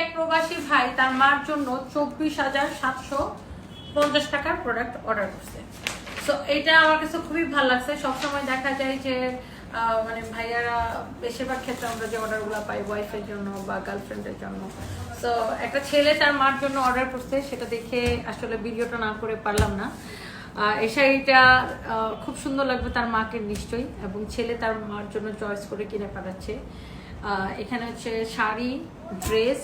এক প্রবাসী ভাই তার মার জন্য চব্বিশ হাজার সাতশো পঞ্চাশ টাকার প্রোডাক্ট অর্ডার করছে। সো এটা আমার কাছে খুবই ভালো লাগছে। সবসময় দেখা যায় যে মানে ভাইয়ারা বেশিরভাগ ক্ষেত্রে আমরা যে অর্ডারগুলো পাই ওয়াইফের জন্য বা গার্লফ্রেন্ডের জন্য। সো একটা ছেলে তার মার জন্য অর্ডার করছে, সেটা দেখে আসলে ভিডিওটা না করে পারলাম না। এই শাড়িটা খুব সুন্দর লাগবে তার মাকে নিশ্চয়ই, এবং ছেলে তার মার জন্য চয়েস করে কিনে পাঠাচ্ছে। এখানে হচ্ছে শাড়ি ড্রেস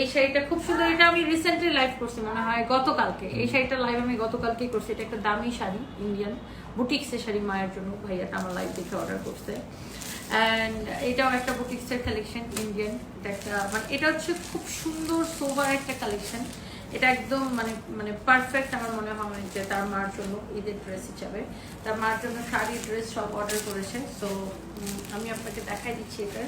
এই শাড়িটা খুব সুন্দর। এটা আমি রিসেন্টলি লাইভ করছি মনে হয় গতকালকে। এই শাড়িটা লাইভ আমি গতকালকেই করছি। এটা একটা দামি শাড়ি ইন্ডিয়ান বুটিক্সের শাড়ি মায়ের জন্য। ভাইয়াটা আমার লাইভ দেখে অর্ডার করছে। অ্যান্ড এটাও একটা বুটিক্সের কালেকশন ইন্ডিয়ান এটা একটা মানে এটা হচ্ছে খুব সুন্দর সোভার একটা কালেকশন এটা একদম মানে মানে পারফেক্ট আমার মনে হয় যে তার মার জন্য ঈদের ড্রেস হিসাবে। তার মার জন্য শাড়ি ড্রেস সব অর্ডার করেছে। সো আমি আপনাকে দেখাই দিচ্ছি এটা।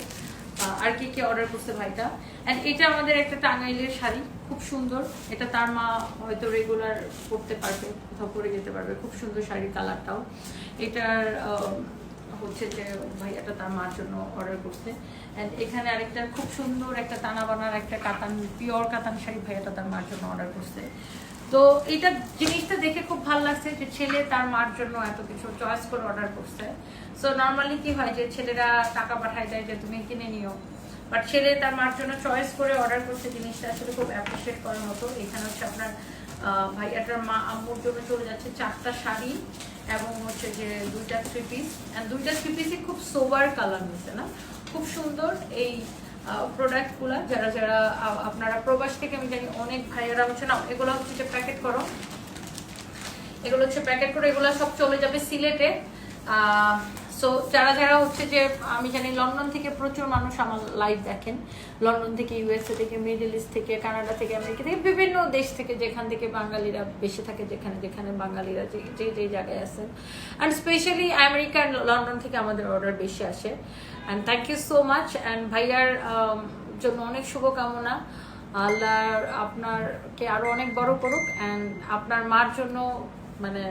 আর কে কি অর্ডার করছে ভাইটা? অ্যান্ড এটা আমাদের একটা টাঙ্গাইলের শাড়ি, খুব সুন্দর। এটা তার মা হয়তো রেগুলার পরতে পারবে, কোথাও পরে যেতে পারবে। খুব সুন্দর শাড়ির কালারটাও এটার হচ্ছে যে ভাইয়াটা তার মার জন্য অর্ডার করছে। এন্ড এখানে আরেকটা খুব সুন্দর একটা টানা বানার একটা কাতান পিওর কাতান শাড়ি ভাইয়াটা তার মার জন্য অর্ডার করছে। তো এটা জিনিসটা দেখে খুব ভালো লাগছে যে ছেলে তার মার জন্য এত কিছু চয়েস করে অর্ডার করছে। সো নর্মালি কি হয় যে ছেলেরা টাকা পাঠায় দেয় যে তুমি কিনে নিও। বাট ছেলে তার মার জন্য চয়েস করে অর্ডার করছে জিনিসটা আসলে খুব অ্যাপ্রিসিয়েট করার মতো। এখানে হচ্ছে আপনার ভাইয়াটার মা আম্মুর জন্য চলে যাচ্ছে চারটা শাড়ি এবং হচ্ছে যে দুইটা থ্রি পিস দুইটা থ্রি পিসই খুব সোবার কালার নিচ্ছে না। খুব সুন্দর এই প্রোডাক্টগুলো যারা যারা আপনারা প্রবাস থেকে, আমি জানি অনেক ভাইয়ারা হচ্ছে, না, এগুলো হচ্ছে যে প্যাকেট করো। এগুলো হচ্ছে প্যাকেট করে, এগুলো সব চলে যাবে সিলেটে। সো যারা যারা হচ্ছে যে, আমি জানি লন্ডন থেকে প্রচুর মানুষ আমার লাইভ দেখেন। লন্ডন থেকে ইউএসএ থেকে মিডল ইস্ট থেকে কানাডা থেকে আমেরিকা থেকে, বিভিন্ন দেশ থেকে, যেখান থেকে বাঙালিরা বেশি থাকে, যেখানে যেখানে বাঙালিরা যে যে যে জায়গায় আছেন। অ্যান্ড স্পেশালি আমেরিকা লন্ডন থেকে আমাদের অর্ডার বেশি আসে। And thank you so much and ভাইয়ার জন্য অনেক শুভকামনা। আল্লাহ আপনারকে আরও অনেক বড় করুক। অ্যান্ড আপনার মার জন্য মানে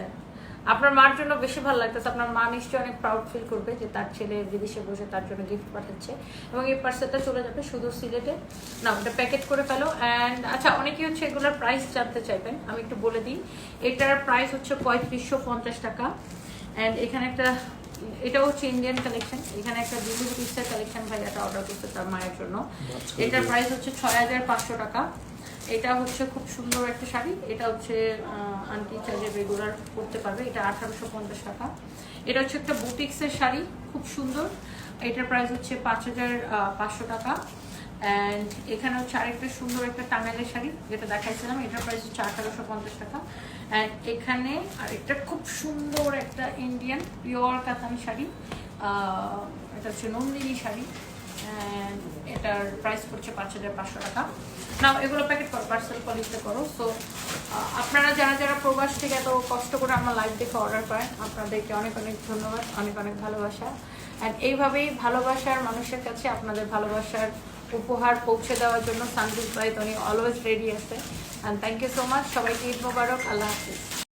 আপনার মার জন্য বেশি ভালো লাগতেছে। আপনার মা নিশ্চয়ই অনেক প্রাউড ফিল করবে যে তার ছেলে বিদেশে বসে তার জন্য গিফট পাঠাচ্ছে। এবং এই পার্সেলটা চলে যাবে শুধু সিলেটে। না ওটা প্যাকেট করে ফেলো। অ্যান্ড আচ্ছা অনেকেই হচ্ছে এগুলোর প্রাইস জানতে চাইবেন। আমি একটু বলে দিই। এটার প্রাইস হচ্ছে পঁয়ত্রিশশো পঞ্চাশ টাকা। অ্যান্ড এখানে একটা এটা হচ্ছে ইন্ডিয়ান কালেকশন এখানে একটা দিল্লি বুটিক্সের কালেকশন ভাই এটা অর্ডার করছে তার মায়ের জন্য। এটার প্রাইস হচ্ছে ছয় হাজার পাঁচশো টাকা। এটা হচ্ছে খুব সুন্দর একটা শাড়ি। এটা হচ্ছে আন্টি চাইলে রেগুলার করতে পারবে। এটা আঠারোশো পঞ্চাশ টাকা। এটা হচ্ছে একটা বুটিক্সের শাড়ি, খুব সুন্দর। এটার প্রাইস হচ্ছে পাঁচ হাজার পাঁচশো টাকা। অ্যান্ড এখানে হচ্ছে আরেকটা সুন্দর একটা টাঙ্গাইলের শাড়ি, যেটা দেখাইছিলাম। এটার প্রাইস হচ্ছে আঠারোশো পঞ্চাশ টাকা। অ্যান্ড এখানে আরেকটা খুব সুন্দর একটা ইন্ডিয়ান পিওর কাতান শাড়ি এটা হচ্ছে নন্দিনী শাড়ি। অ্যান্ড এটার প্রাইস পড়ছে পাঁচ হাজার পাঁচশো টাকা। না এগুলো প্যাকেট করো পার্সেল পলিসে করো। সো আপনারা যারা যারা প্রবাস থেকে এত কষ্ট করে আমার লাইফ দেখে অর্ডার করেন, আপনাদেরকে অনেক অনেক ধন্যবাদ, অনেক অনেক ভালোবাসা। অ্যান্ড এইভাবেই ভালোবাসার মানুষের কাছে আপনাদের ভালোবাসার উপহার পৌঁছে দেওয়ার জন্য সানজিৎ ভাই উনি অলওয়েজ রেডি আছে। And thank you so much সবাইকে ঈদ মোবারক, আল্লাহ হাফিজ।